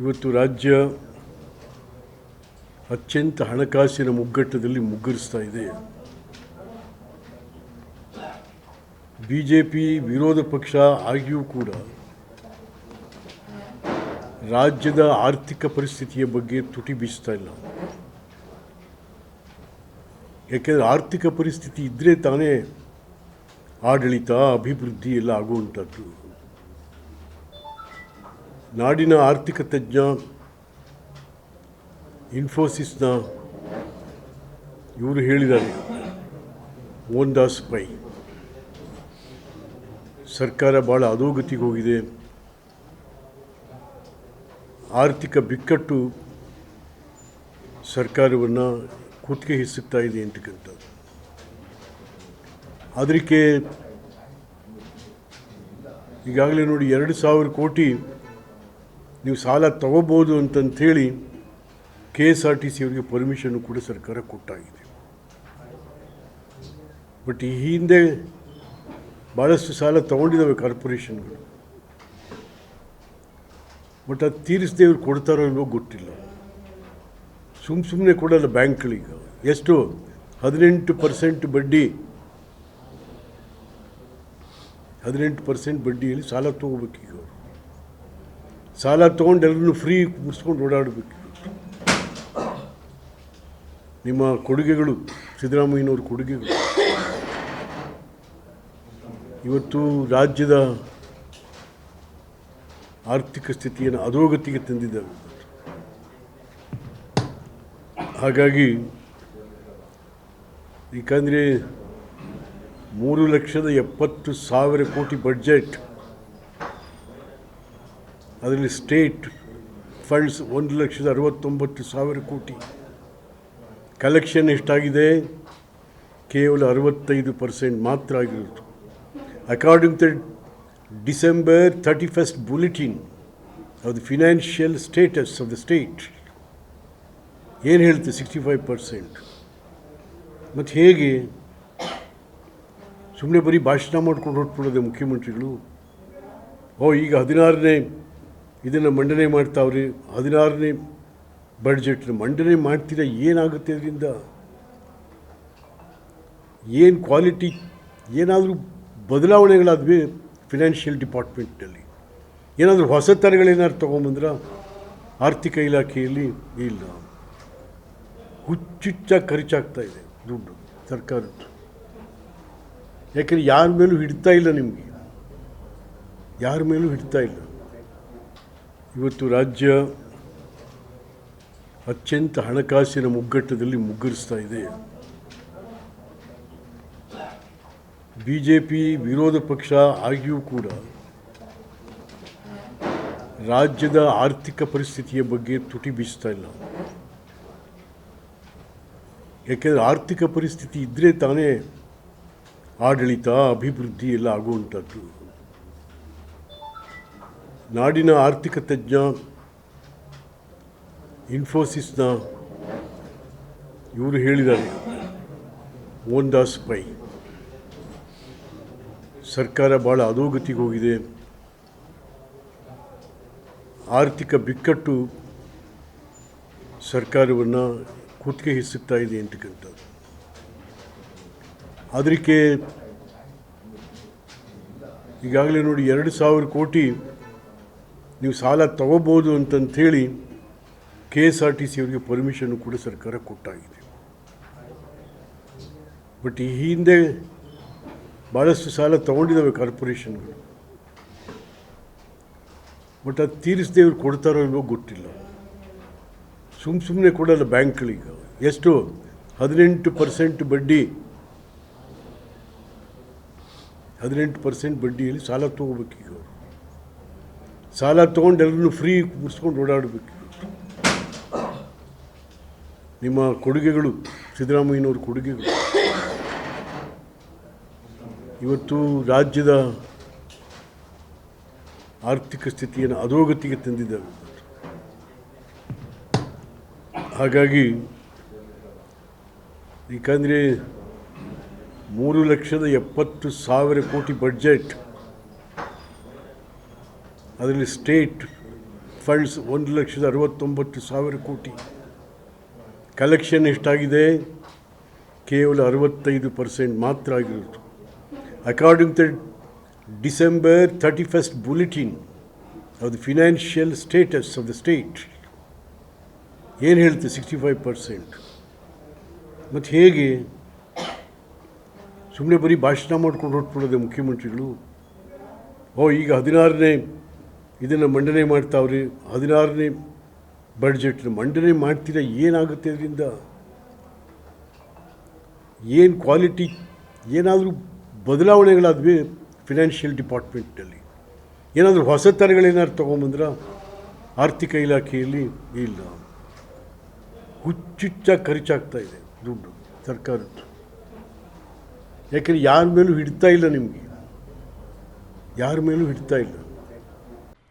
ಇವತ್ತು ರಾಜ್ಯ ಅತ್ಯಂತ ಹಣಕಾಸಿನ ಮುಗ್ಗಟ್ಟದಲ್ಲಿ ಮುಗ್ಗರಿಸ್ತಾ ಇದೆ. ಬಿ ಜೆ ಪಿ ವಿರೋಧ ಪಕ್ಷ ಆಗಿಯೂ ಕೂಡ ರಾಜ್ಯದ ಆರ್ಥಿಕ ಪರಿಸ್ಥಿತಿಯ ಬಗ್ಗೆ ತುಟಿ ಬೀಸ್ತಾ ಇಲ್ಲ. ಯಾಕೆಂದರೆ ಆರ್ಥಿಕ ಪರಿಸ್ಥಿತಿ ಇದ್ದರೆ ತಾನೇ ಆಡಳಿತ, ಅಭಿವೃದ್ಧಿ ಎಲ್ಲ ಆಗುವಂಥದ್ದು. ನಾಡಿನ ಆರ್ಥಿಕ ತಜ್ಞ, ಇನ್ಫೋಸಿಸ್ನ ಇವರು ಹೇಳಿದ್ದಾರೆ ಮೋಹನ್ದಾಸ್ ಪೈ ಸರ್ಕಾರ ಭಾಳ ಅಧೋಗತಿಗೆ ಹೋಗಿದೆ. ಆರ್ಥಿಕ ಬಿಕ್ಕಟ್ಟು ಸರ್ಕಾರವನ್ನು ಕುತ್ತಿಗೆ ಹಿಸುತ್ತಾ ಇದೆ ಅಂತಕ್ಕಂಥದ್ದು ಅದಕ್ಕೆ ಈಗಾಗಲೇ ನೋಡಿ ಎರಡು ಸಾವಿರ ಕೋಟಿ ನೀವು ಸಾಲ ತಗೋಬೋದು ಅಂತಂಥೇಳಿ K S R T C ಅವರಿಗೆ ಪರ್ಮಿಷನ್ನು ಕೂಡ ಸರ್ಕಾರ ಕೊಟ್ಟಾಗಿದೆ. ಬಟ್ ಈ ಹಿಂದೆ ಭಾಳಷ್ಟು ಸಾಲ ತಗೊಂಡಿದ್ದಾವೆ ಕಾರ್ಪೊರೇಷನ್ಗಳು. ಬಟ್ ಅದು ತೀರಿಸದೆ ಇವ್ರು ಕೊಡ್ತಾರೋ ಇಲ್ವೋ ಗೊತ್ತಿಲ್ಲ. ಸುಮ್ಮ ಸುಮ್ಮನೆ ಕೊಡಲ್ಲ ಬ್ಯಾಂಕ್ಗಳಿಗೆ. ಎಷ್ಟು ಹದಿನೆಂಟು ಪರ್ಸೆಂಟ್ ಬಡ್ಡಿ. ಹದಿನೆಂಟು ಪರ್ಸೆಂಟ್ ಬಡ್ಡಿಯಲ್ಲಿ ಸಾಲ ತೊಗೋಬೇಕೀಗ ಅವರು. ಸಾಲ ತೊಗೊಂಡು ಎಲ್ಲರೂ ಫ್ರೀ ಮುಗಿಸ್ಕೊಂಡು ಓಡಾಡಬೇಕು. ನಿಮ್ಮ ಕೊಡುಗೆಗಳು, ಸಿದ್ದರಾಮಯ್ಯನವ್ರ ಕೊಡುಗೆಗಳು. ಇವತ್ತು ರಾಜ್ಯದ ಆರ್ಥಿಕ ಸ್ಥಿತಿಯನ್ನು ಅಧೋಗತಿಗೆ ತಂದಿದ್ದಾರೆ ಹಾಗಾಗಿ ಏಕೆಂದರೆ ಮೂರು ಲಕ್ಷದ ಎಪ್ಪತ್ತು ಸಾವಿರ ಕೋಟಿ ಬಡ್ಜೆಟ್ ಅದರಲ್ಲಿ ಸ್ಟೇಟ್ ಫಂಡ್ಸ್ ಒಂದು ಲಕ್ಷದ ಅರವತ್ತೊಂಬತ್ತು ಸಾವಿರ ಕೋಟಿ. ಕಲೆಕ್ಷನ್ ಎಷ್ಟಾಗಿದೆ? ಕೇವಲ ಅರವತ್ತೈದು ಪರ್ಸೆಂಟ್ ಮಾತ್ರ ಆಗಿರೋದು. According to December thirty first bulletin of the financial status of the state ಏನು ಹೇಳುತ್ತೆ? Sixty five percent. ಮತ್ತು ಹೇಗೆ? ಸುಮ್ಮನೆ ಬರೀ ಭಾಷಣ ಮಾಡ್ಕೊಂಡು ಹೊರಟ್ಬಿಡೋದೆ ಮುಖ್ಯಮಂತ್ರಿಗಳು? ಓ, ಈಗ ಹದಿನಾರನೇ ಇದನ್ನು ಮಂಡನೆ ಮಾಡ್ತಾವ್ರಿ. ಹದಿನಾರನೇ ಬಡ್ಜೆಟ್ನ ಮಂಡನೆ ಮಾಡ್ತೀರಾ ಏನಾಗುತ್ತೆ ಇದರಿಂದ ಏನು ಕ್ವಾಲಿಟಿ ಏನಾದರೂ ಬದಲಾವಣೆಗಳಾದ್ವಿ ಫಿನಾನ್ಷಿಯಲ್ ಡಿಪಾರ್ಟ್ಮೆಂಟಲ್ಲಿ ಏನಾದರೂ ಹೊಸ ಥರಗಳೇನಾದ್ರು ತೊಗೊಂಬಂದ್ರ ಆರ್ಥಿಕ ಇಲಾಖೆಯಲ್ಲಿ? ಇಲ್ಲ. ಹುಚ್ಚುಚ್ಚಾಗಿ ಖರ್ಚಾಗ್ತಾ ಇದೆ ದುಡ್ಡು ಸರ್ಕಾರದ್ದು. ಯಾಕೆಂದರೆ ಯಾರ ಮೇಲೂ ಹಿಡ್ತಾ ಇಲ್ಲ ನಿಮಗೆ. ಯಾರ ಮೇಲೂ ಹಿಡ್ತಾ ಇಲ್ಲ. ಇವತ್ತು ರಾಜ್ಯ ಅತ್ಯಂತ ಹಣಕಾಸಿನ ಮುಗ್ಗಟ್ಟದಲ್ಲಿ ಮುಗ್ಗರಿಸ್ತಾ ಇದೆ. ಬಿ ಜೆ ಪಿ ವಿರೋಧ ಪಕ್ಷ ಆಗಿಯೂ ಕೂಡ ರಾಜ್ಯದ ಆರ್ಥಿಕ ಪರಿಸ್ಥಿತಿಯ ಬಗ್ಗೆ ತುಟಿ ಬೀಸ್ತಾ ಇಲ್ಲ. ಯಾಕೆಂದರೆ ಆರ್ಥಿಕ ಪರಿಸ್ಥಿತಿ ಇದ್ದರೆ ತಾನೇ ಆಡಳಿತ, ಅಭಿವೃದ್ಧಿ ಎಲ್ಲ ಆಗುವಂಥದ್ದು. ನಾಡಿನ ಆರ್ಥಿಕ ತಜ್ಞ, ಇನ್ಫೋಸಿಸ್ನ ಇವರು ಹೇಳಿದ್ದಾರೆ, ಮೋಹನ್ದಾಸ್ ಪೈ. ಸರ್ಕಾರ ಭಾಳ ಅಧೋಗತಿಗೆ ಹೋಗಿದೆ. ಆರ್ಥಿಕ ಬಿಕ್ಕಟ್ಟು ಸರ್ಕಾರವನ್ನು ಕುತ್ತಿಗೆ ಹಿಸುತ್ತಾ ಇದೆ ಅಂತಕ್ಕಂಥದ್ದು ಅದಕ್ಕೆ ಈಗಾಗಲೇ ನೋಡಿ ಎರಡು ಸಾವಿರ ಕೋಟಿ ನೀವು ಸಾಲ ತಗೋಬೋದು ಅಂತಂಥೇಳಿ K S R T C ಅವರಿಗೆ ಪರ್ಮಿಷನ್ ಕೂಡ ಸರ್ಕಾರ ಕೊಟ್ಟಾಗಿದೆ. ಬಟ್ ಈ ಹಿಂದೆ ಭಾಳಷ್ಟು ಸಾಲ ತಗೊಂಡಿದ್ದಾವೆ ಕಾರ್ಪೊರೇಷನ್ಗಳು. ಬಟ್ ಅದು ತೀರಿಸದೆ ಇವ್ರು ಕೊಡ್ತಾರೋ ಇಲ್ವೋ ಗೊತ್ತಿಲ್ಲ. ಸುಮ್ಮ ಸುಮ್ಮನೆ ಕೊಡಲ್ಲ ಬ್ಯಾಂಕ್ಗಳಿಗೆ. ಎಷ್ಟು? ಹದಿನೆಂಟು ಪರ್ಸೆಂಟ್ ಬಡ್ಡಿ. ಹದಿನೆಂಟು ಪರ್ಸೆಂಟ್ ಬಡ್ಡಿಯಲ್ಲಿ ಸಾಲ ತೊಗೋಬೇಕೀಗ ಅವರು. ಸಾಲ ತೊಗೊಂಡು ಎಲ್ಲರೂ ಫ್ರೀ ಮುಗಿಸ್ಕೊಂಡು ಓಡಾಡಬೇಕು. ನಿಮ್ಮ ಕೊಡುಗೆಗಳು, ಸಿದ್ದರಾಮಯ್ಯನವ್ರ ಕೊಡುಗೆಗಳು. ಇವತ್ತು ರಾಜ್ಯದ ಆರ್ಥಿಕ ಸ್ಥಿತಿಯನ್ನು ಅಧೋಗತಿಗೆ ತಂದಿದ್ದಾರೆ ಹಾಗಾಗಿ, ಏಕೆಂದರೆ ಮೂರು ಲಕ್ಷದ ಎಪ್ಪತ್ತು ಸಾವಿರ ಕೋಟಿ ಬಡ್ಜೆಟ್ ಅದರಲ್ಲಿ ಸ್ಟೇಟ್ ಫಂಡ್ಸ್ ಒಂದು ಲಕ್ಷದ ಅರವತ್ತೊಂಬತ್ತು ಸಾವಿರ ಕೋಟಿ. ಕಲೆಕ್ಷನ್ ಎಷ್ಟಾಗಿದೆ? ಕೇವಲ ಅರವತ್ತೈದು ಪರ್ಸೆಂಟ್ ಮಾತ್ರ ಆಗಿರೋದು. According to December thirty first bulletin of the financial status of the state ಏನು ಹೇಳುತ್ತೆ ಸಿಕ್ಸ್ಟಿ ಫೈವ್ ಪರ್ಸೆಂಟ್? ಮತ್ತು ಹೇಗೆ? ಸುಮ್ಮನೆ ಬರೀ ಭಾಷಣ ಮಾಡ್ಕೊಂಡು ಹೊರಟ್ಬಿಡೋದೆ ಮುಖ್ಯಮಂತ್ರಿಗಳು? ಓ, ಈಗ ಹದಿನಾರನೇ ಇದನ್ನು ಮಂಡನೆ ಮಾಡ್ತಾವ್ರಿ. ಹದಿನಾರನೇ ಬಡ್ಜೆಟ್ನ ಮಂಡನೆ ಮಾಡ್ತೀರಾ ಏನಾಗುತ್ತೆ ಅದರಿಂದ? ಏನು ಕ್ವಾಲಿಟಿ ಏನಾದರೂ ಬದಲಾವಣೆಗಳಾದ್ವಿ ಫಿನಾನ್ಷಿಯಲ್ ಡಿಪಾರ್ಟ್ಮೆಂಟಲ್ಲಿ ಏನಾದರೂ ಹೊಸ ಹೊಸತನಗಳೇನಾದ್ರು ತೊಗೊಂಬಂದ್ರ ಆರ್ಥಿಕ ಇಲಾಖೆಯಲ್ಲಿ ಇಲ್ಲ. ಹುಚ್ಚುಚ್ಚಾಗಿ ಖರ್ಚಾಗ್ತಾ ಇದೆ ದುಡ್ಡು ಸರ್ಕಾರದ್ದು. ಯಾಕೆಂದರೆ ಯಾರ ಮೇಲೂ ಹಿಡ್ತಾ ಇಲ್ಲ ನಿಮಗೆ. ಯಾರ ಮೇಲೂ ಹಿಡ್ತಾ ಇಲ್ಲ.